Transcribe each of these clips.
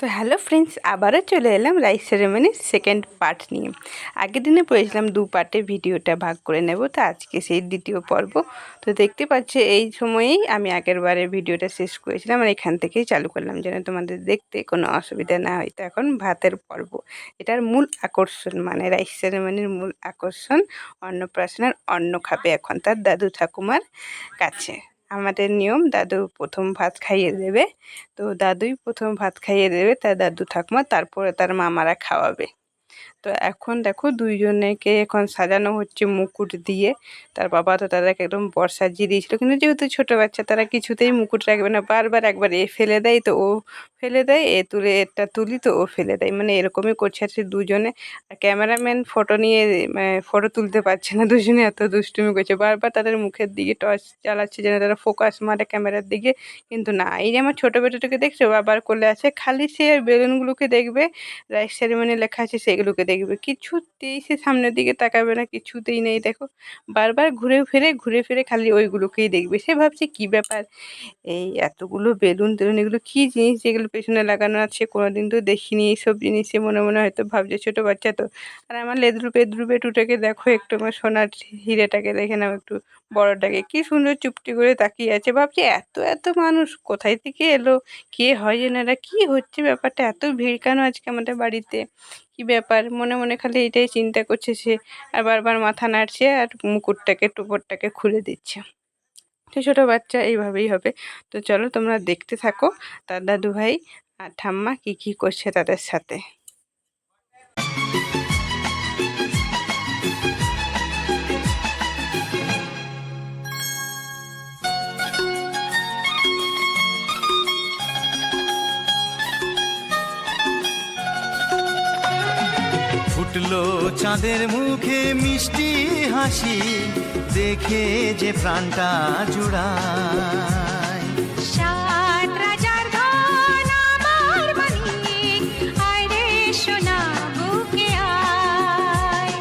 তো hello friends, আবারও চলে এলাম রাইস সেরেমনির সেকেন্ড পার্ট নিয়ে। আগের দিনে পড়েছিলাম দু পার্টে ভিডিওটা ভাগ করে নেব, তো আজকে সেই দ্বিতীয় পর্ব। তো দেখতে পাচ্ছে, এই সময়েই আমি আগের বারে ভিডিওটা শেষ করেছিলাম আর এখান থেকেই চালু করলাম, যেন তোমাদের দেখতে কোনো অসুবিধা না হয়। তো এখন ভাতের পর্ব। এটার মূল আকর্ষণ মানে রাইস সেরেমনির মূল আকর্ষণ অন্নপ্রাশনের অন্ন খাবে এখন, তার দাদু ঠাকুমার কাছে। আমাদের নিয়ম, দাদু প্রথম ভাত খাইয়ে দেবে। তো দাদুই প্রথম ভাত খাইয়ে দেবে, তার দাদু ঠাকুমা, তারপরে তার মামারা খাওয়াবে। তো এখন দেখো দুইজনেকে এখন সাজানো হচ্ছে মুকুট দিয়ে। তার বাবা তো তাদেরকে একদম বর্ষা সাজিয়ে দিয়েছিল। কিন্তু যেহেতু ছোটো বাচ্চা, তারা কিছুতেই মুকুট রাখবে না। বারবার একবার এ ফেলে দেয়, তো ও ফেলে দেয়, এ তুলে এটা তুলি তো ও ফেলে দেয়। মানে এরকমই করছে আছে দুজনে। আর ক্যামেরাম্যান ফটো নিয়ে ফটো তুলতে পারছে না, দুজনে এত দুষ্টুমি করছে। বারবার তাদের মুখের দিকে টর্চ চালাচ্ছে যেন তারা ফোকাস মারে ক্যামেরার দিকে। কিন্তু না, এই যে আমার ছোটো বেটাটাকে দেখছ, বাবার কোলে আছে, খালি সে বেলুনগুলোকে দেখবে, রাইস সেরিমনি লেখা আছে, সেগুলোকে দেখবে। কিছুতেই সে সামনের দিকে তাকাবে না, কিছুতেই নেই, দেখো। বারবার ঘুরে ফিরে ঘুরে ফিরে খালি ওইগুলোকেই দেখবে। সে ভাবছে, কি ব্যাপার? এই এতগুলো বেলুন টেলুন এগুলো কী জিনিস? যেগুলো পেছনে লাগানো আছে কোনো দিন তো দেখিনি এইসব জিনিসে। মনে মনে হয়তো ভাবছে ছোটো বাচ্চা তো। আর আমার লেদরু পেদরু বেটুটাকে দেখো একটু আমার সোনার হিরেটাকে, দেখে নাও একটু বড়টাকে। কি সুন্দর চুপটি করে তাকিয়ে আছে। ভাবছি এত এত মানুষ কোথায় থেকে এলো? কে হয় এনারা? কি হচ্ছে ব্যাপারটা? এত ভিড় কেন আজকে আমাদের বাড়িতে? কি ব্যাপার? মনে মনে খালি এটাই চিন্তা করছে সে। আর বারবার মাথা নাড়ছে আর মুকুটটাকে, টুপরটাকে খুলে দিচ্ছে। তো ছোটো বাচ্চা এইভাবেই হবে। তো চলো তোমরা দেখতে থাকো তার দাদু ভাই আর ঠাম্মা কী কী করছে তাদের সাথে। ফুটলো চাঁদের মুখে মিষ্টি হাসি দেখে যে প্রাণটা জুড়ায়। আয়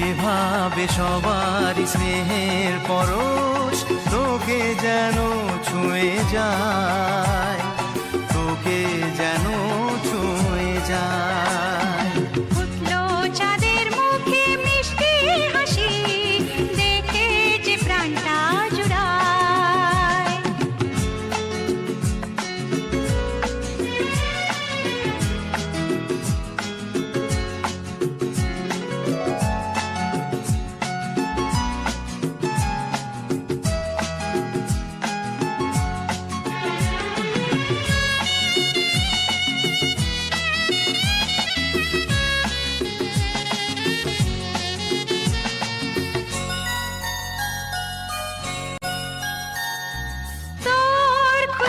এভাবে সবার স্নেহের পরশ তোকে যেন ছুঁয়ে যায় তোকে যেন ছুঁয়ে যায়।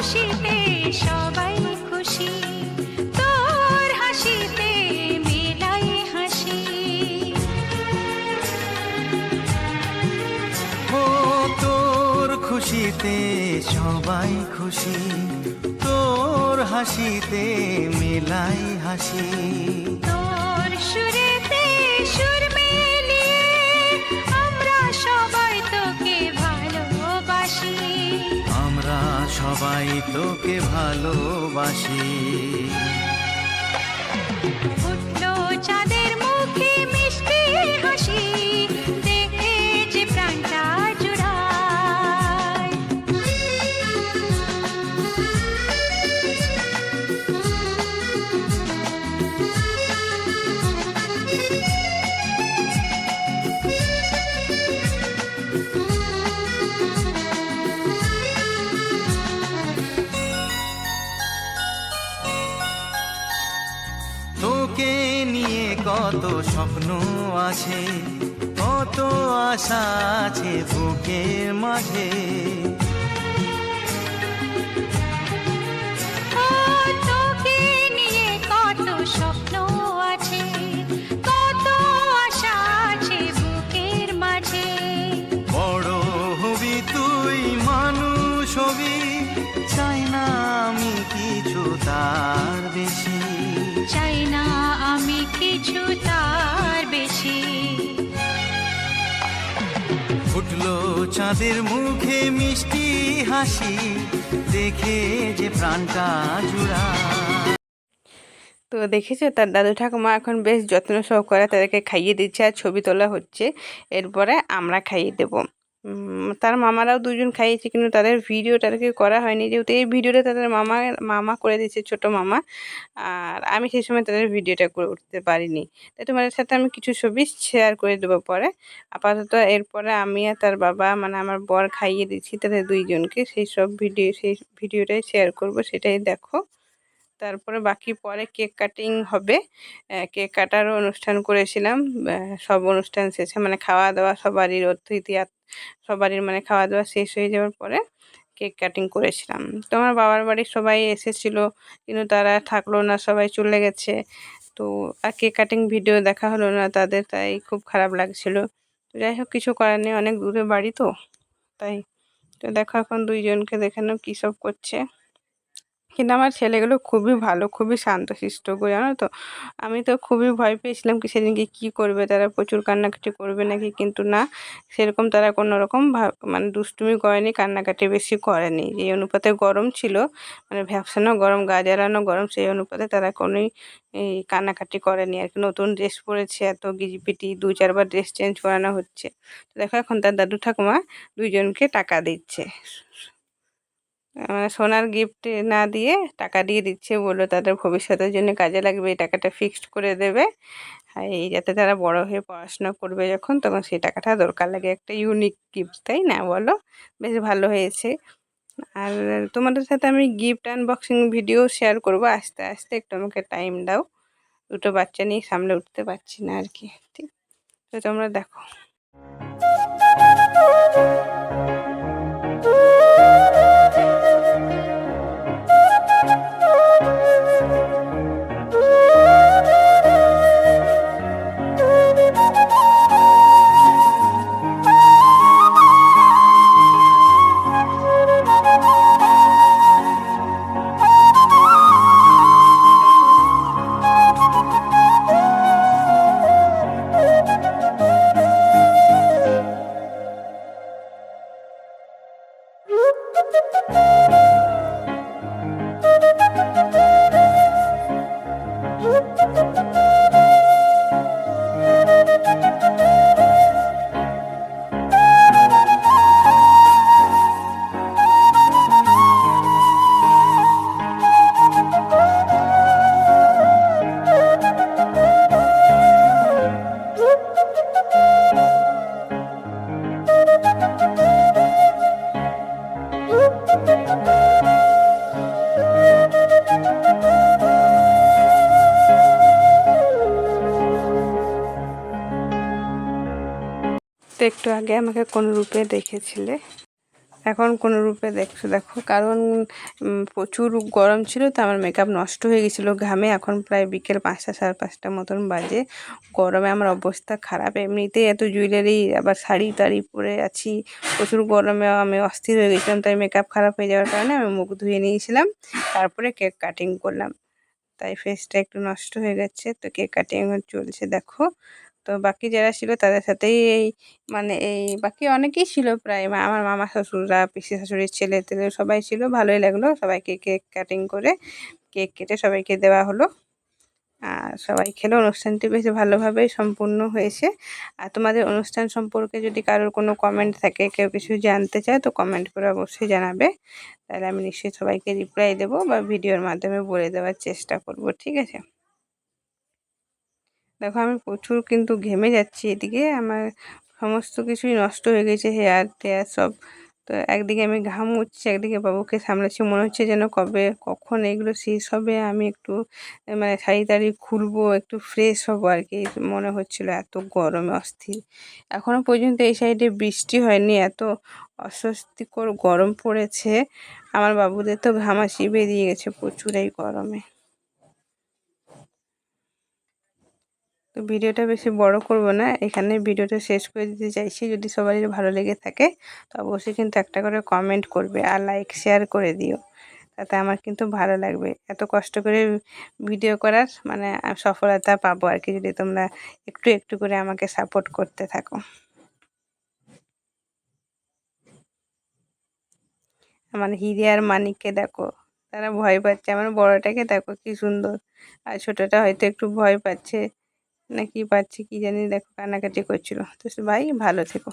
খুশিতে সবাই খুশি। তোর হাসিতে মেলাই হাসি। ও তোর খুশিতে সবাই খুশি। তোর হাসিতে মেলাই হাসি। তোর সুরেতে সুর সবাই তোকে ভালোবাসি। স্বপ্ন আছে কত আশা আছে বুকের মাঝে। চাই না আমি কিছু তার বেশি। ফুটলো চাঁদের মুখে মিষ্টি হাসি, দেখে যে প্রাণটা জুড়া। তো দেখেছ? তার দাদু ঠাকুমা এখন বেশ যত্ন সহকারে তাদেরকে খাইয়ে দিচ্ছে আর ছবি তোলা হচ্ছে। এরপরে আমরা খাইয়ে দেবো। তার মামারাও দুজন খাইয়েছে, কিন্তু তাদের ভিডিওটা আর কি করা হয়নি। যেহেতু এই ভিডিওটা তাদের মামা মামা করে দিয়েছে, ছোট মামা, আর আমি সেই সময় তাদের ভিডিওটা করে উঠতে পারিনি। তাই তোমাদের সাথে আমি কিছু ছবি শেয়ার করে দেবো পরে। আপাতত এরপরে আমি আর তার বাবা মানে আমার বর খাইয়ে দিচ্ছি তাদের দুইজনকে। সেই সব ভিডিও, সেই ভিডিওটাই শেয়ার করব, সেটাই দেখো। তারপরে বাকি পরে কেক কাটিং হবে। কেক কাটারও অনুষ্ঠান করেছিলাম। সব অনুষ্ঠান শেষে মানে খাওয়া দাওয়া সবারই অতিথি সবারই মানে খাওয়া দাওয়া শেষ হয়ে যাওয়ার পরে কেক কাটিং করেছিলাম। তো আমার বাবার বাড়ির সবাই এসেছিল, কিন্তু তারা থাকল না, সবাই চলে গেছে। তো আর কেক কাটিং ভিডিও দেখা হলো না তাদের, তাই খুব খারাপ লাগছিল। তো যাই হোক, কিছু করার নেই, অনেক দূরে বাড়ি তো, তাই। তো দেখো এখন দুইজনকে দেখানো কী সব করছে। কিন্তু আমার ছেলেগুলো খুবই ভালো, খুবই শান্তশিষ্ট গো, জানো তো? আমি তো খুবই ভয় পেয়েছিলাম কি সেদিনকে কী করবে, তারা প্রচুর কান্নাকাটি করবে নাকি? কিন্তু না, সেরকম তারা কোনো রকম মানে দুষ্টুমি করেনি, কান্নাকাটি বেশি করেনি। যে অনুপাতে গরম ছিল মানে ভ্যাপসানো গরম, গা জ্বালানো গরম, সেই অনুপাতে তারা কোনোই এই কান্নাকাটি করেনি। আর কি নতুন ড্রেস পরেছে, এত গিজিপিটি, দু চারবার ড্রেস চেঞ্জ করানো হচ্ছে। দেখো এখন তার দাদু ঠাকুমা দুইজনকে টাকা দিচ্ছে। সোনার গিফট না দিয়ে টাকা দিয়ে দিচ্ছে, বলল তাদের ভবিষ্যতের জন্য কাজে লাগবে, এই টাকাটা ফিক্সড করে দেবে। এই যাতে তারা বড় হয়ে পড়াশোনা করবে যখন, তখন সেই টাকাটা দরকার লাগে একটা ইউনিক গিফট তাই না বলো? বেশ ভালো হয়েছে। আর তোমাদের সাথে আমি গিফট আনবক্সিং ভিডিও শেয়ার করব, আস্তে আস্তে একটু আমাকে টাইম দাও। দুটো বাচ্চা নিয়ে সামলে উঠতে পারছি না আর কি, ঠিক? তো তোমরা দেখো। তো একটু আগে আমাকে কোন রূপে দেখেছিলে। এখন কোন রূপে দেখছ? দেখো, কারণ প্রচুর গরম ছিল তো আমার মেকআপ নষ্ট হয়ে গেছিল ঘামে। এখন প্রায় বিকেল পাঁচটা, সাড়ে পাঁচটা মতন বাজে। গরমে আমার অবস্থা খারাপ। এমনিতেই এত জুয়েলারি আবার শাড়ি টাড়ি পরে আছি। প্রচুর গরমে আমি অস্থির হয়ে গেছিলাম, তাই মেকআপ খারাপ হয়ে যাওয়ার কারণে আমি মুখ ধুয়ে নিয়েছিলাম। তারপরে কেক কাটিং করলাম। তাই ফেসটা একটু নষ্ট হয়ে গেছে, তো কেক কাটিং চলছে। দেখো তো বাকি যারা ছিল তাদের সাথেই এই মানে এই বাকি অনেকেই ছিল প্রায়। আমার মামা শ্বশুররা, পিসি শাশুড়ির ছেলে তেলে সবাই ছিল, ভালোই লাগল। সবাইকে কেক কাটিং করে কেক কেটে সবাইকে দেওয়া হলো। আর সবাই খেলে। অনুষ্ঠানটি বেশ ভালোভাবেই সম্পূর্ণ হয়েছে। আর তোমাদের অনুষ্ঠান সম্পর্কে যদি কারোর কোনো কমেন্ট থাকে, কেউ কিছু জানতে চায়, তো কমেন্ট করে অবশ্যই জানাবে। তাহলে আমি নিশ্চয়ই সবাইকে রিপ্লাই দেবো বা ভিডিওর মাধ্যমে বলে দেওয়ার চেষ্টা করব, ঠিক আছে? দেখো আমি প্রচুর কিন্তু ঘেমে যাচ্ছি এদিকে, আমার সমস্ত কিছুই নষ্ট হয়ে গেছে, হেয়ার টেয়ার সব। তো একদিকে আমি ঘাম উঠছি একদিকে বাবুকে সামলাচ্ছি, মনে হচ্ছে যেন কবে, কখন এগুলো শেষ হবে, আমি একটু মানে শাড়ি টাড়ি খুলবো, একটু ফ্রেশ হব আর কি, মনে হচ্ছিল এত গরমে অস্থির। এখনও পর্যন্ত এই সাইডে বৃষ্টি হয়নি, এত অস্বস্তিকর গরম পড়েছে, আমার বাবুদের তো ঘামাচি বেরিয়ে গেছে প্রচুর এই গরমে। তো ভিডিওটা বেশি বড় করব না। এখানে ভিডিওটা শেষ করে দিতে চাইছি। যদি সবারই ভালো লেগে থাকে, তো অবশ্যই কিন্তু একটা করে কমেন্ট করবে আর লাইক শেয়ার করে দিও। তাতে আমার কিন্তু ভালো লাগবে। এত কষ্ট করে ভিডিও করার মানে সফলতা পাবো আর কি যদি তোমরা একটু একটু করে আমাকে সাপোর্ট করতে থাকো। আমার হিরে আর মানিককে দেখো, তারা ভয় পাচ্ছে। আমার বড়টাকে দেখো কি সুন্দর। আর ছোটটা হয়তো একটু ভয় পাচ্ছে। না কি পাচ্ছে কি জানি দেখো কান্নাকাটি করছিল। তো সে ভাই ভালো থেকো।